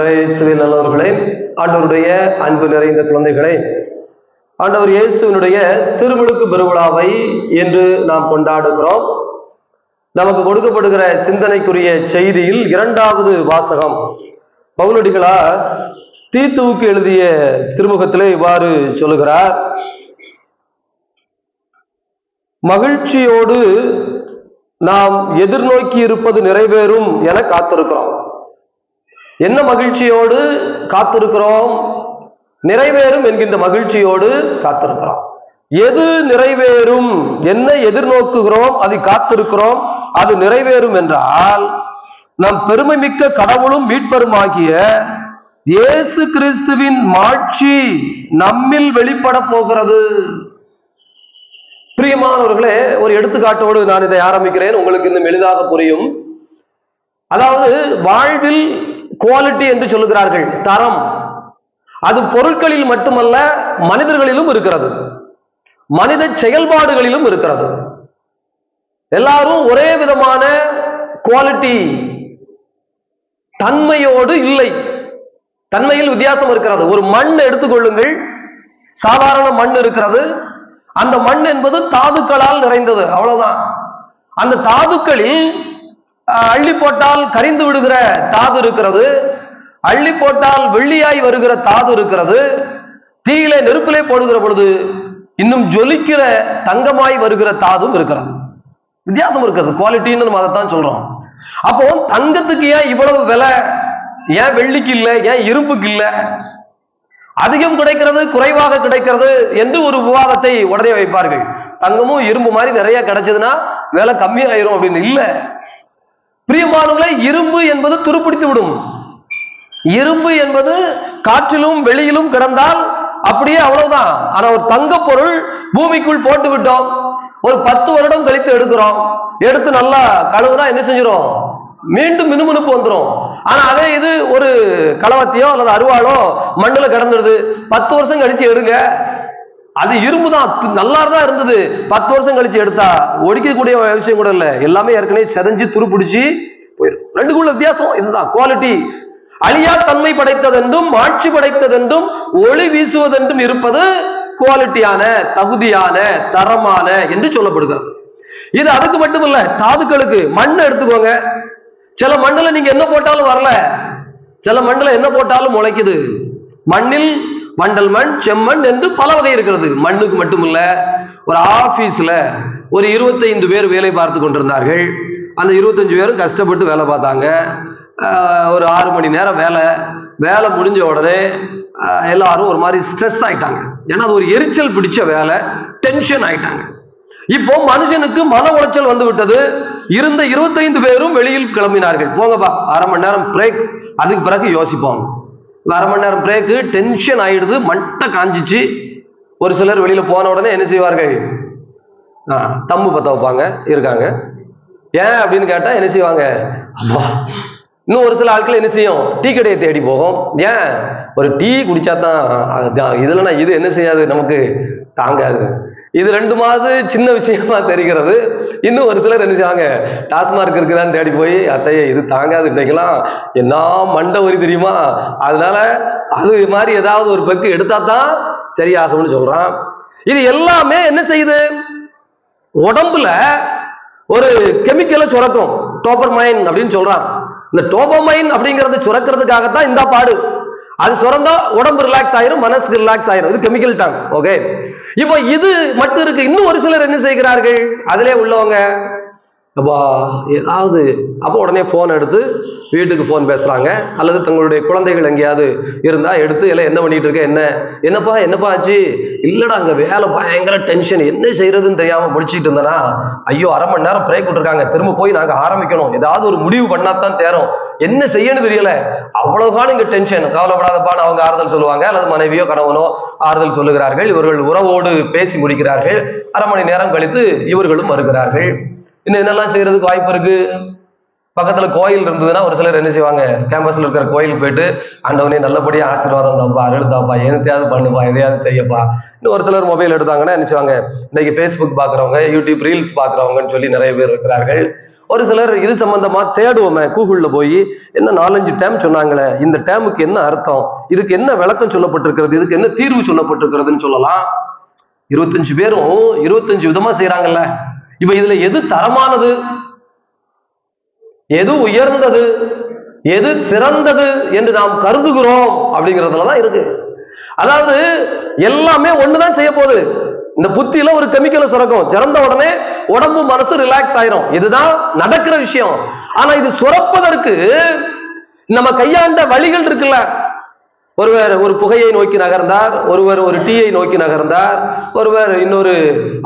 இயேசுவில் நல்லவர்களே ஆண்டவருடைய அன்பு நிறைந்த குழந்தைகளே ஆண்டவர் இயேசுவினுடைய திருமுழுக்கு பெருவிழாவை என்று நாம் கொண்டாடுகிறோம். நமக்கு கொடுக்கப்படுகிற சிந்தனைக்குரிய செய்தியில் இரண்டாவது வாசகம். பவுலடிகளார் தீத்துவுக்கு எழுதிய திருமுகத்திலே இவ்வாறு சொல்லுகிறார். மகிழ்ச்சியோடு நாம் எதிர்நோக்கி இருப்பது நிறைவேறும் என காத்திருக்கிறோம். என்ன மகிழ்ச்சியோடு காத்திருக்கிறோம்? நிறைவேறும் என்கின்ற மகிழ்ச்சியோடு காத்திருக்கிறோம். எது நிறைவேறும்? என்ன எதிர்நோக்குகிறோம்? அது காத்திருக்கிறோம். அது நிறைவேறும் என்றால் நம் பெருமை மிக்க கடவுளும் மீட்பருமாகிய இயேசு கிறிஸ்துவின் மாட்சி நம்மில் வெளிப்பட போகிறது. பிரியமானவர்களே ஒரு எடுத்துக்காட்டோடு நான் இதை ஆரம்பிக்கிறேன். உங்களுக்கு இன்னும் எளிதாக புரியும். அதாவது வாழ்வில் குவாலிட்டி என்று சொல்லுகிறார்கள் தரம். அது பொருட்களில் மட்டுமல்ல மனிதர்களிலும் இருக்கிறது. மனித செயல்பாடுகளிலும் இருக்கிறது. எல்லாரும் ஒரே விதமான குவாலிட்டி தன்மையோடு இல்லை. தன்மையில் வித்தியாசம் இருக்கிறது. ஒரு மண் எடுத்துக்கொள்ளுங்கள். சாதாரண மண் இருக்கிறது. அந்த மண் என்பது தாதுக்களால் நிறைந்தது. அவ்வளவுதான். அந்த தாதுக்களில் அள்ளி போட்டால் கரிந்து விடுகிற தாது இருக்கிறது. அள்ளி போட்டால் வெள்ளியாய் வருகிற தாது இருக்கிறது. தீயில நெருப்பிலே போடுகிற பொழுது இன்னும் ஜொலிக்கிற தங்கமாய் வருகிற தாதும் இருக்கிறது. வித்தியாசம் இருக்கிறது. குவாலிட்டின்னு நம்ம அதைத்தான் சொல்றோம். அப்போ தங்கத்துக்கு ஏன் இவ்வளவு விலை? ஏன் வெள்ளிக்கு இல்லை? ஏன் இரும்புக்கு இல்லை? அதிகம் கிடைக்கிறது குறைவாக கிடைக்கிறது என்று ஒரு விவாதத்தை உடனே வைப்பார்கள். தங்கமும் இரும்பு மாதிரி நிறைய கிடைச்சதுன்னா விலை கம்மியாயிரும் அப்படின்னு இல்லை. பிரியமானவர்களே இரும்பு என்பது துருப்பிடித்து விடும். இரும்பு என்பது காற்றிலும் வெளியிலும் கிடந்தால் அப்படியே அவ்வளவுதான். ஆனா ஒரு தங்க பொருள் பூமிக்குள் போட்டு விட்டோம். ஒரு பத்து வருடம் கழித்து எடுக்கிறோம். எடுத்து நல்லா கழுவுனா என்ன செஞ்சிடும் மீண்டும் மினுமினுப்பு வந்துடும் ஆனா அதே இது ஒரு கலவத்தையோ அல்லது அருவாளோ மண்ணில் கிடந்துடுது பத்து வருஷம் கழிச்சு எடுங்க. அது இரும்பு தான் நல்லா தான் இருந்தது. பத்து வருஷம் கழிச்சு எடுத்தா ஒடிக்கக்கூடிய விஷயம் கூட இல்ல. எல்லாமே ஏற்கனவே செதஞ்சு துருப்பிடிச்சு போயிடும் ரெண்டுக்குள்ள வித்தியாசம் இதுதான். குவாலிட்டி அழியா தன்மை படைத்ததென்றும் ஆட்சி படைத்ததென்றும் ஒளி வீசுவதென்றும் இருப்பது குவாலிட்டியான தகுதியான தரமான என்று சொல்லப்படுகிறது. இது அதுக்கு மட்டும் இல்ல தாதுக்களுக்கு மண் எடுத்துக்கோங்க. சில மண்ணுல நீங்க என்ன போட்டாலும் வரல. சில மண்ணுல என்ன போட்டாலும் முளைக்குது. மண்ணில் மண்டல் மண் செம்மண் என்று பல வகை இருக்கிறது. மண்ணுக்கு மட்டுமில்ல ஒரு ஆபீஸ்ல ஒரு 25 பேர் வேலை பார்த்து கொண்டிருந்தார்கள். அந்த 25 பேரும் கஷ்டப்பட்டு வேலை பார்த்தாங்க. ஒரு ஆறு மணி நேரம் வேலை. வேலை முடிஞ்ச உடனே எல்லாரும் ஒரு மாதிரி ஸ்ட்ரெஸ் ஆயிட்டாங்க. ஏன்னா அது ஒரு எரிச்சல் பிடிச்ச வேலை. டென்ஷன் ஆயிட்டாங்க. இப்போ மனுஷனுக்கு மன உளைச்சல் வந்து விட்டது. இருந்த 25 பேரும் வெளியில் கிளம்பினார்கள். போங்கப்பா அரை மணி நேரம் பிரேக் அதுக்கு பிறகு யோசிப்போம். இந்த அரை மணி நேரம் பிரேக்கு டென்ஷன் ஆயிடுது மண்டை காஞ்சிச்சு. ஒரு சிலர் வெளியில் போன உடனே என்ன செய்வார்கள்? ஆ, தம்பு பத்த வைப்பாங்க இருக்காங்க. ஏன் அப்படின்னு கேட்டா என்ன செய்வாங்க? அம்மா இன்னும் ஒரு சில ஆட்கள் என்ன செய்யும்? டீ கடையை தேடி போகும். ஏன்? ஒரு டீ குடிச்சா தான் அதுதான் இதுலனா இது என்ன செய்யாது? நமக்கு தாங்காது. இது ரெண்டு மாதம் சின்ன விஷயமா தெரிகிறது. இன்னும் ஒரு சிலர் நினைச்சாங்க டாஸ்மார்க் இருக்குதான்னு தேடி போய் அத்தையே இது தாங்காது இன்னைக்கெல்லாம் என்ன மண்டை வரி தெரியுமா? அதனால அது மாதிரி ஏதாவது ஒரு பெக்கு எடுத்தா தான் சரியாகும்னு சொல்றான். இது எல்லாமே என்ன செய்யுது? உடம்புல ஒரு கெமிக்கலை சுரக்கும். டோப்பர்மைன் அப்படின்னு சொல்றான். இந்த டோபமைன் அப்படிங்கறத சுரக்கிறதுக்காகத்தான் இந்த பாடு. அது சுரந்தா உடம்பு ரிலாக்ஸ் ஆயிரும் மனசுக்கு ரிலாக்ஸ் ஆயிரும். இது கெமிக்கல் டாங் ஓகே இப்போ இது மட்டும் இருக்கு. இன்னும் ஒரு சிலர் என்ன செய்கிறார்கள்? அதிலே உள்ளவங்க அப்பா ஏதாவது அப்போ உடனே ஃபோன் எடுத்து வீட்டுக்கு ஃபோன் பேசுறாங்க. அல்லது தங்களுடைய குழந்தைகள் எங்கேயாவது இருந்தா எடுத்து எல்லாம் என்ன பண்ணிட்டு இருக்க? என்ன? என்னப்பா என்னப்பா ஆச்சு? இல்லடா அங்க வேலை பயங்கர டென்ஷன் என்ன செய்யறதுன்னு தெரியாம முடிச்சிட்டு இருந்தனா ஐயோ அரை மணி நேரம் பிரேக் விட்டுருக்காங்க. திரும்ப போய் நாங்க ஆரம்பிக்கணும். ஏதாவது ஒரு முடிவு பண்ணாதான் தேரும். என்ன செய்யணும் தெரியல. அவ்வளவுதான் இங்கே இங்க டென்ஷன் கவலைப்படாதப்பான்னு அவங்க ஆறுதல் சொல்லுவாங்க. அல்லது மனைவியோ கணவனோ ஆறுதல் சொல்லுகிறார்கள். இவர்கள் உறவோடு பேசி முடிக்கிறார்கள். அரை மணி நேரம் கழித்து இவர்களும் வருகிறார்கள். இன்னும் என்னெல்லாம் செய்யறதுக்கு வாய்ப்பு இருக்கு? பக்கத்துல கோயில் இருந்ததுன்னா ஒரு சிலர் என்ன செய்வாங்க? கேம்பஸ்ல இருக்கிற கோயிலுக்கு போயிட்டு ஆண்டவனே நல்லபடியா ஆசீர்வாதம் தாப்பா அருள் தாப்பா பண்ணுப்பா எதையாவது செய்யப்பா. இன்னும் ஒரு சிலர் மொபைல் எடுத்தாங்கன்னா என்ன செய்வாங்க? இன்னைக்கு ஃபேஸ்புக் பாக்குறவங்க யூடியூப் ரீல்ஸ் பாக்குறவங்கன்னு சொல்லி நிறைய பேர் இருக்கிறார்கள். ஒரு சிலர் இது சம்பந்தமா தேடுவோமே கூகுள்ல போய் என்ன நாலஞ்சு டேம் சொன்னாங்களே இந்த டேமுக்கு என்ன அர்த்தம்? இதுக்கு என்ன விளக்கம் சொல்லப்பட்டிருக்கிறது? இதுக்கு என்ன தீர்வு சொல்லப்பட்டிருக்கிறதுன்னு சொல்லலாம். இருபத்தஞ்சு பேரும் இருபத்தஞ்சு விதமா செய்யறாங்கல்ல இப்ப இதுல எது தரமானது? எது உயர்ந்தது? எது சிறந்தது என்று நாம் கருதுகிறோம் அப்படிங்கிறதுல தான் இருக்கு. அதாவது எல்லாமே ஒண்ணுதான் செய்ய போகுது இந்த புத்தியில ஒரு கெமிக்கலை சுரக்கும். சிறந்த உடனே உடம்பு மனசு ரிலாக்ஸ் ஆயிரும். இதுதான் நடக்கிற விஷயம். ஆனா இது சுரப்பதற்கு நம்ம கையாண்ட வழிகள் இருக்குல்ல? ஒருவர் ஒரு புகையை நோக்கி நகர்ந்தார் ஒருவர் ஒரு டீயை நோக்கி நகர்ந்தார் ஒருவர் இன்னொரு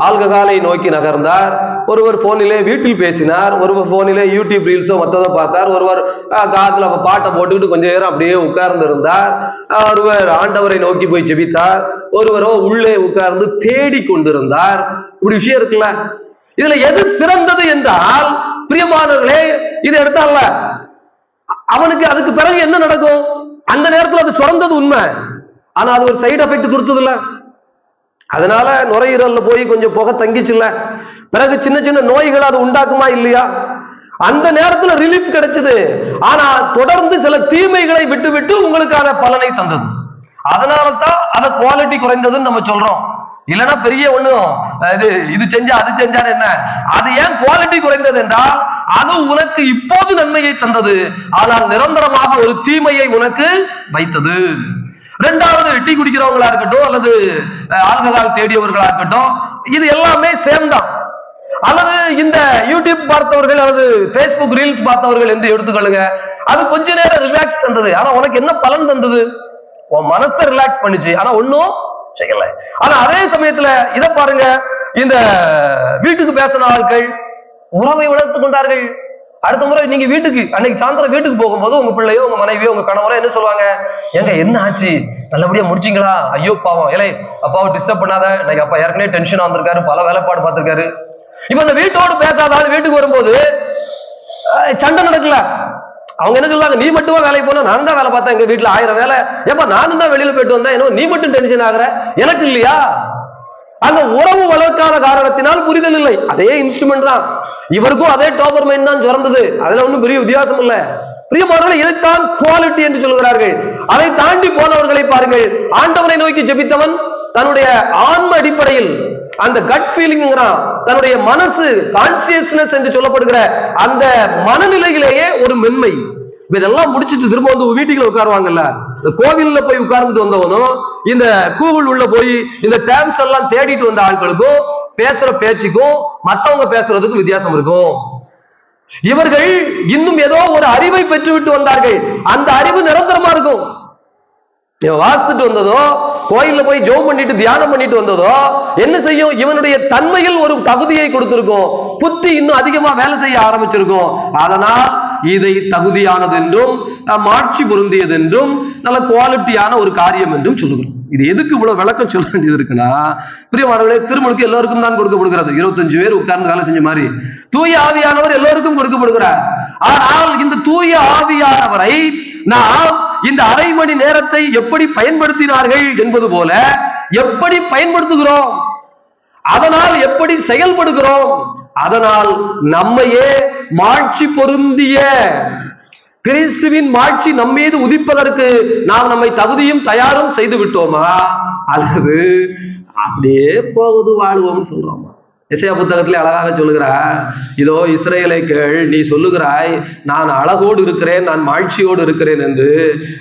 ஆல்கஹாலை நோக்கி நகர்ந்தார் ஒருவர் ஃபோனிலே வீட்டில் பேசினார் ஒருவர் ஃபோனிலே யூடியூப் ரீல்ஸோ மற்றதை பார்த்தார் ஒருவர் காதில் காதுல பாட்டை போட்டுக்கிட்டு கொஞ்ச நேரம் அப்படியே உட்கார்ந்து இருந்தார் ஒருவர் ஆண்டவரை நோக்கி போய் ஜெபித்தார் ஒருவரோ உள்ளே உட்கார்ந்து தேடி கொண்டிருந்தார். இப்படி விஷயம் இருக்குல்ல? இதுல எது சிறந்தது என்றால் பிரியமானவர்களே இதை எடுத்தால அவனுக்கு அதுக்கு பிறகு என்ன நடக்கும்? அந்த நேரத்தில் அது சுரந்தது உண்மை. ஆனா அது ஒரு சைடு எஃபெக்ட் கொடுத்ததுல்ல. அதனால நுரையீரல்ல போய் கொஞ்சம் புகை தங்கிச்சுல பிறகு சின்ன சின்ன நோய்கள் அது உண்டாக்குமா இல்லையா? அந்த நேரத்துல ரிலீஃப் கிடைச்சது. ஆனா தொடர்ந்து சில தீமைகளை விட்டு விட்டு உங்களுக்கான பலனை தந்தது. அதனால தான் அத குவாலிட்டி குறைந்ததுன்னு நம்ம சொல்றோம். இல்லைன்னா பெரிய ஒண்ணும் இது இது செஞ்சா அது செஞ்சா என்ன? அது ஏன் குவாலிட்டி குறைந்தது என்றால் அது உனக்கு இப்போது நன்மையை தந்தது. ஆனால் நிரந்தரமாக ஒரு தீமையை உனக்கு வைத்தது. ரெண்டாவது டீ குடிக்கிறவங்களா இருக்கட்டும் அல்லது ஆல்கஹால் தேடியவர்களா இருக்கட்டும் இது எல்லாமே சேம் தான் அல்லது இந்த யூடியூப் பார்த்தவர்கள் அல்லது ஃபேஸ்புக் ரீல்ஸ் பார்த்தவர்கள் என்று எடுத்துக்கொள்ளுங்க. அது கொஞ்ச நேரம் ரிலாக்ஸ் தந்தது. ஆனா உனக்கு என்ன பலன் தந்தது? உன் மனசை ரிலாக்ஸ் பண்ணுச்சு. ஆனா ஒன்னும் செய்யல. ஆனா அதே சமயத்துல இதை பாருங்க. இந்த வீட்டுக்கு பேசின ஆட்கள் உறவை வளர்த்து கொண்டார்கள். அடுத்த முறை நீங்க வீட்டுக்கு அன்னைக்கு சாயந்தரம் வீட்டுக்கு போகும்போது உங்க பிள்ளையோ உங்க மனைவியோ உங்க கணவரோ என்ன சொல்லுவாங்க? ஏங்க என்ன ஆச்சு? நல்லபடியா முடிச்சீங்களா? ஐயோ பாவம். இலை அப்பாவை டிஸ்டர்ப் பண்ணாத. இன்னைக்கு அப்பா ஏற்கனவே டென்ஷன் வந்திருக்காரு பல வேலைப்பாடு பார்த்திருக்காரு. இப்ப இந்த வீட்டோடு பேசாத ஆள் வீட்டுக்கு வரும்போது சண்டை நடக்கல. அவங்க என்ன சொல்லுவாங்க? நீ மட்டும் வேலைக்கு போனா? நான் தான் வேலை பார்த்தேன் எங்க வீட்டுல. ஆயிரம் வேலை. ஏப்பா நானும் தான் வெளியில போயிட்டு வந்தேன். என்ன நீ மட்டும் டென்ஷன் ஆகுற? எனக்கு இல்லையா? அந்த உறவு வளர்க்காத காரணத்தினால் புரிதல் இல்லை. அதே இன்ஸ்ட்ருமெண்ட் தான். இவருக்கும் அதே டாப்பர் மைண்ட் தான் சுரந்தது. அதுல ஒண்ணும் பெரிய வித்தியாசம் இல்லை. பிரியமானவர்கள் இதைத்தான் குவாலிட்டி என்று சொல்கிறார்கள். அதை தாண்டி போனவர்களை பாருங்கள். ஆண்டவனை நோக்கி ஜெபித்தவன் தன்னுடைய ஆன்ம அடிப்படையில் அந்த கட் ஃபீலிங்கிறான் தன்னுடைய மனசு கான்சியஸ்னஸ் என்று சொல்லப்படுகிற அந்த மனநிலையிலேயே ஒரு மென்மை. இப்ப இதெல்லாம் முடிச்சிட்டு திரும்ப வந்து வீட்டுக்குள்ள உட்காருவாங்கல்ல? இந்த கோவில்ல போய் உட்கார்ந்துட்டு வந்தவனும் இந்த கூகுள் உள்ள போய் இந்த டேம்ஸ் எல்லாம் தேடிட்டு வந்த ஆட்களுக்கும் பேசுற பேச்சுக்கும் மத்தவங்க பேசுறதுக்கும் வித்தியாசம் இருக்கும். இவர்கள் இன்னும் ஏதோ ஒரு அறிவை பெற்றுவிட்டு வந்தார்கள். அந்த அறிவு நிரந்தரமா இருக்கும். இவன் வாசித்துட்டு வந்ததோ கோயில்ல போய் ஜெபம் பண்ணிட்டு தியானம் பண்ணிட்டு வந்ததோ என்ன செய்யும்? இவனுடைய தன்மையில் ஒரு தகுதியை கொடுத்திருக்கும். புத்தி இன்னும் அதிகமா வேலை செய்ய ஆரம்பிச்சிருக்கும். அதனால் இதை தகுதியானது என்றும் அஹ், மாட்சி பொருந்தியது என்றும் நல்ல குவாலிட்டியான ஒரு காரியம் என்றும் சொல்லுகிறோம். இது எதுக்கு இவ்வளவு விளக்கம் சொல்ல வேண்டியது இருக்குன்னா பிரியமானவர்களே திருமணத்துக்கு எல்லோருக்கும் தான் கொடுக்கப்படுகிறது. இருபத்தஞ்சு பேர் உட்கார்ந்து வேலை செஞ்ச மாதிரி. தூய ஆவியானவர் எல்லோருக்கும் கொடுக்கப்படுகிறார். ஆனால் இந்த தூய ஆவியானவரை நாம் இந்த அரை மணி நேரத்தை எப்படி பயன்படுத்தினார்கள் என்பது போல எப்படி பயன்படுத்துகிறோம்? அதனால் எப்படி செயல்படுகிறோம்? அதனால் நம்மையே மாட்சி பொருந்திய கிறிஸ்துவின் மாட்சி நம்மீது உதிப்பதற்கு நாம் நம்மை தகுதியும் தயாரும் செய்து விட்டோமா? அல்லது அப்படியே போகுது வாழ்வோம்னு சொல்றோமா? இசையா புத்தகத்திலே அழகாக சொல்லுகிறார் இதோ இஸ்ரேலை கேள் நீ சொல்லுகிறாய் நான் அழகோடு இருக்கிறேன் நான் மாட்சியோடு இருக்கிறேன் என்று.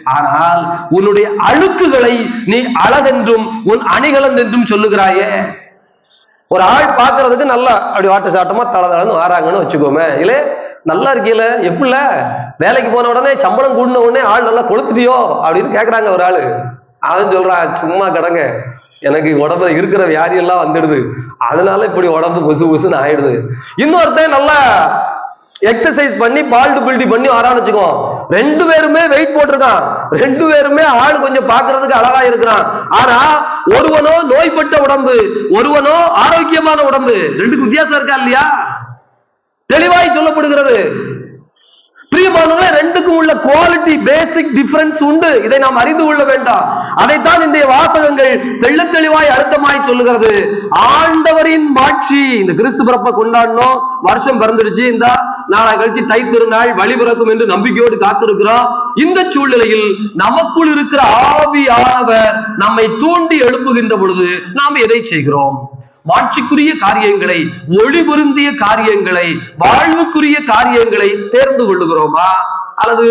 ஆனால் உன்னுடைய அழுக்குகளை நீ அழகென்றும் உன் அணிகலன் என்றும் சொல்லுகிறாயே. ஒரு ஆள் பார்க்கறதுக்கு நல்லா அப்படி வாட்ட சாட்டமா தலை தளன்னு வாராங்கன்னு வச்சுக்கோமே. இல்லை நல்லா இருக்கீல எப்படில? வேலைக்கு போன உடனே சம்பளம் கூடின உடனே ஆள் நல்லா கொளுத்துட்டியோ? அப்படின்னு கேட்குறாங்க ஒரு ஆள். அவன் சொல்றான் சும்மா கிடங்க. எனக்கு உடம்புல இருக்கிற வியாதி எல்லாம் வந்துடுது. அதனால இப்படி உடம்பு புசு புசுன்னு ஆயிடுது. இன்னொருத்தன் நல்லா எக்ஸசைஸ் பண்ணி பால்டு பில்டி பண்ணி வரான்னு வச்சுக்கோ. ரெண்டு பேருமே வெயிட் போட்டிருக்கான். ரெண்டு பேருமே ஆள் கொஞ்சம் பாக்குறதுக்கு அழகா இருக்கிறான். ஆனா ஒருவனோ நோய்பட்ட உடம்பு ஒருவனோ ஆரோக்கியமான உடம்பு ரெண்டுக்கு வித்தியாசம் இருக்கா இல்லையா? தெளிவாய் சொல்லப்படுகிறது. பிரியமானவர்களே ரெண்டுக்கும் உள்ள குவாலிட்டி பேசிக் டிஃபரன்ஸ் உண்டு. இதை நாம் அறிந்து கொள்ள வேண்டாம். அதைத்தான் இன்றைய வாசகங்கள் தெள்ள தெளிவாய் அழுத்தமாய் சொல்லுகிறது. ஆண்டவரின் மாட்சி இந்த கிறிஸ்து பிறப்பை கொண்டாடணும் வருஷம் பிறந்துடுச்சு இந்த. நாளை கழிச்சு தை திருநாள் வழி பிறக்கும் என்று நம்பிக்கையோடு காத்திருக்கிறோம். இந்த சூழ்நிலையில் நமக்குள் இருக்கிற ஆவியானவர் நம்மை தூண்டி எழுப்புகின்ற பொழுது நாம் எதை செய்கிறோம்? மாட்சிக்குரிய காரியங்களை ஒளி பொருந்திய காரியங்களை வாழ்வுக்குரிய காரியங்களை தேர்ந்து கொள்ளுகிறோமா? அல்லது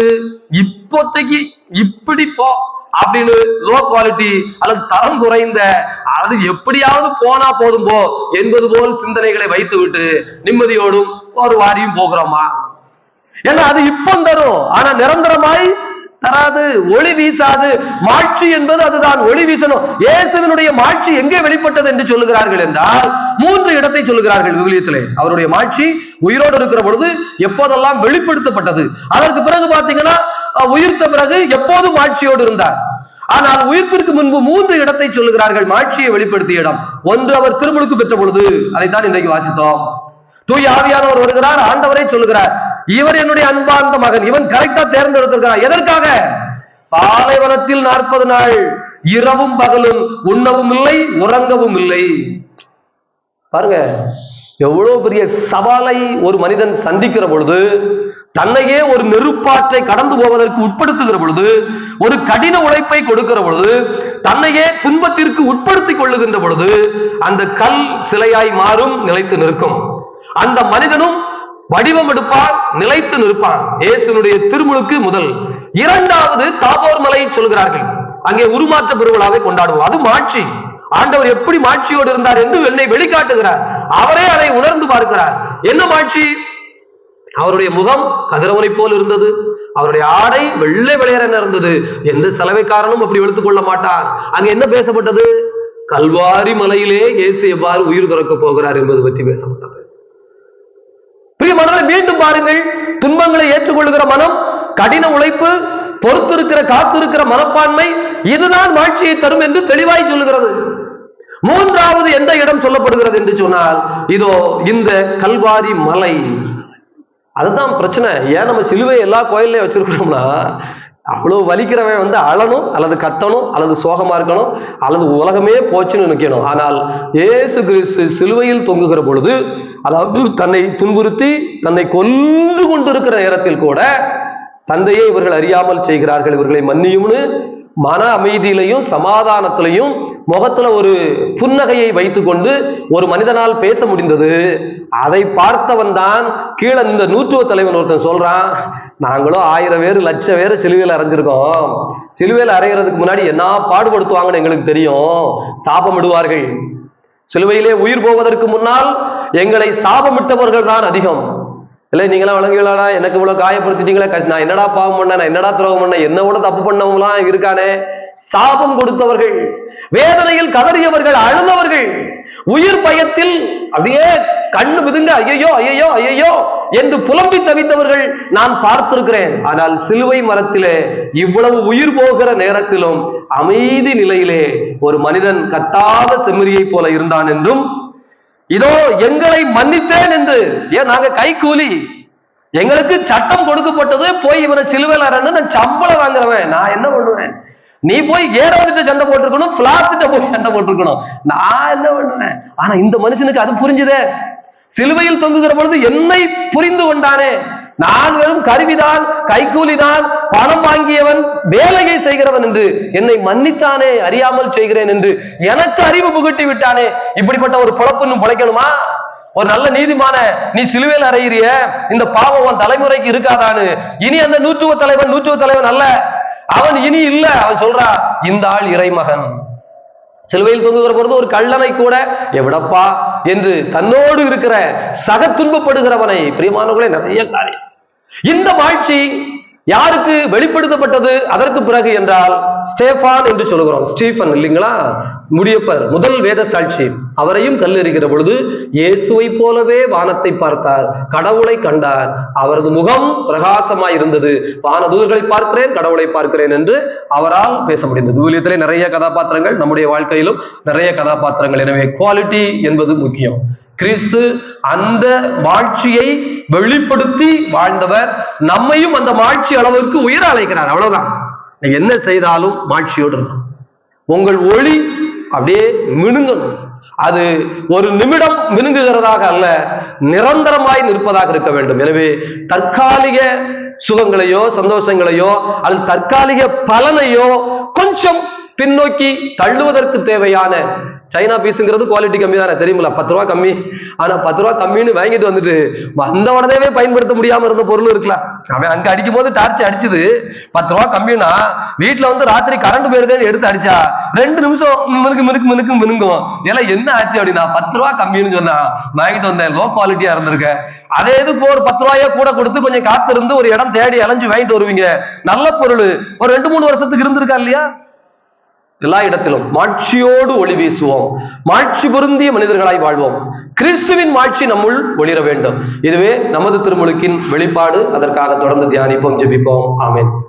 இப்போதைக்கு இப்படி போ அப்படின்னு லோ குவாலிட்டி அல்லது தரம் குறைந்த அல்லது எப்படியாவது போனா போதும் போ என்பது போல் சிந்தனைகளை வைத்து விட்டு நிம்மதியோடும் ஒரு வாரியும் போகிறோமா? ஏன்னா அது இப்பம் தரும். ஆனா நிரந்தரமாய் தராது ஒளி வீசாது. மாட்சி என்பது அதுதான் ஒளி வீசணும். இயேசுவினுடைய மாட்சி எங்கே வெளிப்பட்டது என்று சொல்லுகிறார்கள் என்றால் மூன்று இடத்தை சொல்லுகிறார்கள் விவிலியத்திலே. அவருடைய மாட்சி உயிரோடு இருக்கிற பொழுது எப்போதெல்லாம் வெளிப்படுத்தப்பட்டது? அதற்கு பிறகு பாத்தீங்கன்னா உயிர்த்த பிறகு எப்போதும் மாட்சியோடு இருந்தார். ஆனால் உயிர்ப்பிற்கு முன்பு மூன்று இடத்தை சொல்லுகிறார்கள் மாட்சியை வெளிப்படுத்திய இடம். ஒன்று அவர் திருமுழுக்கு பெற்ற பொழுது. அதைத்தான் இன்றைக்கு வாசித்தோம். தூய் ஆவியானவர் வருகிறார் ஆண்டவரை சொல்லுகிறார். இவர் என்னுடைய அன்பார்ந்த மகன். இவன் கரெக்டா தேர்ந்தெடுத்திருக்கிறார் எதற்காக? பாலைவனத்தில் நாற்பது நாள் இரவும் பகலும் உண்ணவும் இல்லை உறங்கவும் இல்லை. பாருங்க எவ்வளவு பெரிய சவாலை ஒரு மனிதன் சந்திக்கிற பொழுது தன்னையே ஒரு நெருப்பாற்றை கடந்து போவதற்கு உட்படுத்துகிற பொழுது ஒரு கடின உழைப்பை கொடுக்கிற பொழுது தன்னையே துன்பத்திற்கு உட்படுத்திக் கொள்ளுகின்ற பொழுது அந்த கல் சிலையாய் மாறும் நிலைத்து நிற்கும். அந்த மனிதனும் வடிவம் எடுப்பார் நிலைத்து நிற்பான் இயேசுனுடைய திருமுழுக்கு முதல். இரண்டாவது தாபோர் மலை சொல்கிறார்கள். அங்கே உருமாற்ற பெருவிழாவை கொண்டாடுவோம் அது மாட்சி. ஆண்டவர் எப்படி மாட்சியோடு இருந்தார் என்று என்னை வெளிக்காட்டுகிறார். அவரே அதை உணர்ந்து பார்க்கிறார். என்ன மாட்சி? அவருடைய முகம் கதிரவனை போல் இருந்தது. அவருடைய ஆடை வெள்ளை வெளியேற இருந்தது எந்த செலவைக்காரனும் அப்படி எடுத்துக் கொள்ள மாட்டார். அங்க என்ன பேசப்பட்டது? கல்வாரி மலையிலே இயேசு எவ்வாறு உயிர் துறக்க போகிறார் என்பது பற்றி பேசப்பட்டது. பிரியமானவர்களே மீண்டும் பாருங்கள் துன்பங்களை ஏற்றுக்கொள்கிற மனம் கடின உழைப்பு பொறுத்திருக்கிற காத்திருக்கிற மனப்பான்மை இதுதான் வாழ்ச்சியை தரும் என்று தெளிவாய் சொல்லுகிறது. மூன்றாவது எந்த இடம் சொல்லப்படுகிறது என்று சொன்னால் இதோ இந்த கல்வாரி மலை. அதுதான் பிரச்சனை. ஏன் நம்ம சிலுவை எல்லா கோயில்லையும் வச்சிருக்கிறோம்னா அவ்வளவு வலிக்கிறவன் வந்து அழணும் அல்லது கத்தணும் அல்லது சோகமா இருக்கணும் அல்லது உலகமே போச்சுன்னு நினைக்கணும். ஆனால் ஏசு கிறிஸ்து சிலுவையில் தொங்குகிற பொழுது அதாவது தன்னை துன்புறுத்தி தன்னை கொன்று கொண்டிருக்கிற நேரத்தில் கூட தந்தையே இவர்கள் அறியாமல் செய்கிறார்கள் இவர்களை மன்னியும்னு மன அமைதியிலையும் சமாதானத்திலையும் முகத்துல ஒரு புன்னகையை வைத்துக்கொண்டு ஒரு மனிதனால் பேச முடிந்தது. அதை பார்த்தவன் தான் கீழே இந்த நூற்றுவ தலைவன் ஒருத்தன் சொல்றான் நாங்களும் ஆயிரம் பேர் லட்சம் பேர் சிலுவையில் அரைஞ்சிருக்கோம். சிலுவையில் அரைகிறதுக்கு முன்னாடி என்ன பாடுபடுத்துவாங்கன்னு எங்களுக்கு தெரியும். சாபமிடுவார்கள். சிலுவையிலே உயிர் போவதற்கு முன்னால் எங்களை சாபமிட்டவர்கள் தான் அதிகம். இல்லை நீங்களாம் வழங்குவீங்களாடா? எனக்கு இவ்வளவு காயப்படுத்திட்டீங்களா நான் என்னடா பாவம் பண்ண நான் என்னடா துரோகம் பண்ண என்ன விட தப்பு பண்ணவங்களாம் இருக்கானே? சாபம் கொடுத்தவர்கள் வேதனையில் கதறியவர்கள் அழுந்தவர்கள் உயிர் பயத்தில் அப்படியே கண்ணு மிதுங்க ஐயையோ ஐயையோ ஐயையோ என்று புலம்பி தவித்தவர்கள் நான் பார்த்திருக்கிறேன். ஆனால் சிலுவை மரத்திலே இவ்வளவு உயிர் போகிற நேரத்திலும் அமைதி நிலையிலே ஒரு மனிதன் கத்தாத செம்மறியை போல இருந்தான் என்றும் இதோ எங்களை மன்னித்தேன் என்று. ஏன் நாங்க கைக்கூலி எங்களுக்கு சட்டம் கொடுக்கப்பட்டது போய் இவனை சிலுவையில் நான் சம்பளம் வாங்குறவன். நான் என்ன பண்ணுவேன்? நீ போய் ஏறாவதுட்ட சண்டை போட்டிருக்கணும் பிளாத்திட்ட போய் சண்டை போட்டிருக்கணும். நான் என்ன பண்ணுவேன்? ஆனா இந்த மனுஷனுக்கு அது புரிஞ்சுதே. சிலுவையில் தொங்குகிற பொழுது என்னை புரிந்து கொண்டானே. நான் வெறும் கருவிதான் கைக்கூலிதான் பணம் வாங்கியவன் வேலையை செய்கிறவன் என்று என்னை மன்னித்தானே அறியாமல் செய்கிறேன் என்று எனக்கு அறிவு புகட்டி விட்டானே. இப்படிப்பட்ட ஒரு பொழப்பு இன்னும் ஒரு நல்ல நீதிமான நீ சிலுவையில் அறையிறிய இந்த பாவம் உன் தலைமுறைக்கு இருக்காதான்னு. இனி அந்த நூற்றுவ தலைவன் நூற்றுவ தலைவன் அல்ல. அவன் இனி இல்ல அவன் சொல்றா இந்த ஆள் இறைமகன். சிலுவையில் தொங்குகிற பொழுது ஒரு கள்ளனை கூட எவிடப்பா என்று தன்னோடு இருக்கிற சக துன்பப்படுகிறவனை? பிரியமானவர்களே நிறைய காரியம். இந்த மாட்சி யாருக்கு வெளிப்படுத்தப்பட்டது? அதற்கு பிறகு என்றால் ஸ்டேஃபான் என்று சொல்லுகிறோம். ஸ்டீஃபன் இல்லைங்களா? முடியப்பர் முதல் வேத சாட்சி அவரையும் கல்லெறிகிற பொழுது இயேசுவை போலவே வானத்தை பார்த்தார். கடவுளை கண்டார். அவரது முகம் பிரகாசமாய் இருந்தது. வானதூதர்களை பார்க்கிறேன் கடவுளை பார்க்கிறேன் என்று அவரால் பேச முடிந்தது. ஊழியத்திலே நிறைய கதாபாத்திரங்கள் நம்முடைய வாழ்க்கையிலும் நிறைய கதாபாத்திரங்கள். எனவே குவாலிட்டி என்பது முக்கியம். கிறிஸ்து அந்த மாட்சியை வெளிப்படுத்தி வாழ்ந்தவர் நம்மையும் அந்த மாட்சி அளவிற்கு உயர அழைக்கிறார். அவ்வளவுதான். என்ன செய்தாலும் மாட்சியோடு இருக்கும் உங்கள் ஒளி அப்படியே மினுங்கணும். அது ஒரு நிமிடம் மினுங்குகிறதாக அல்ல நிரந்தரமாய் நிற்பதாக இருக்க வேண்டும். எனவே தற்காலிக சுகங்களையோ சந்தோஷங்களையோ அல்லது தற்காலிக பலனையோ கொஞ்சம் பின்னோக்கி தள்ளுவதற்கு தேவையான சைனா பீஸுங்கிறது குவாலிட்டி கம்மி தானே தெரியுமில்ல? பத்து ரூபா கம்மி. ஆனா பத்து ரூபா கம்மின்னு வாங்கிட்டு வந்துட்டு வந்த உடனேவே பயன்படுத்த முடியாம இருந்த பொருள் இருக்குல்ல. அவன் அங்க அடிக்கும் போது டார்ச் அடிச்சது. பத்து ரூபா கம்மினா வீட்டுல வந்து ராத்திரி கரண்ட் போயிருதேன்னு எடுத்து அடிச்சா ரெண்டு நிமிஷம் மினுக்கு மினுக்கு மினுக்கு மினுங்கும் ஏன்னா என்ன ஆச்சு அப்படின்னா பத்து ரூபா கம்மின்னு சொன்னா வாங்கிட்டு வந்தேன் லோ குவாலிட்டியா இருந்திருக்க. அதே இதுக்கு ஒரு பத்து ரூபாயோ கூட கொடுத்து கொஞ்சம் காத்திருந்து ஒரு இடம் தேடி அலைஞ்சு வாங்கிட்டு வருவீங்க. நல்ல பொருள். ஒரு ரெண்டு மூணு வருஷத்துக்கு இருந்திருக்கா இல்லையா? எல்லா இடத்திலும் மாட்சியோடு ஒளி வீசுவோம். மாட்சி பொருந்திய மனிதர்களாய் வாழ்வோம். கிறிஸ்துவின் மாட்சி நம்முள் ஒளிர வேண்டும். இதுவே நமது திருமுழுக்கின் வெளிப்பாடு. அதற்காக தொடர்ந்து தியானிப்போம் ஜெபிப்போம். ஆமேன்.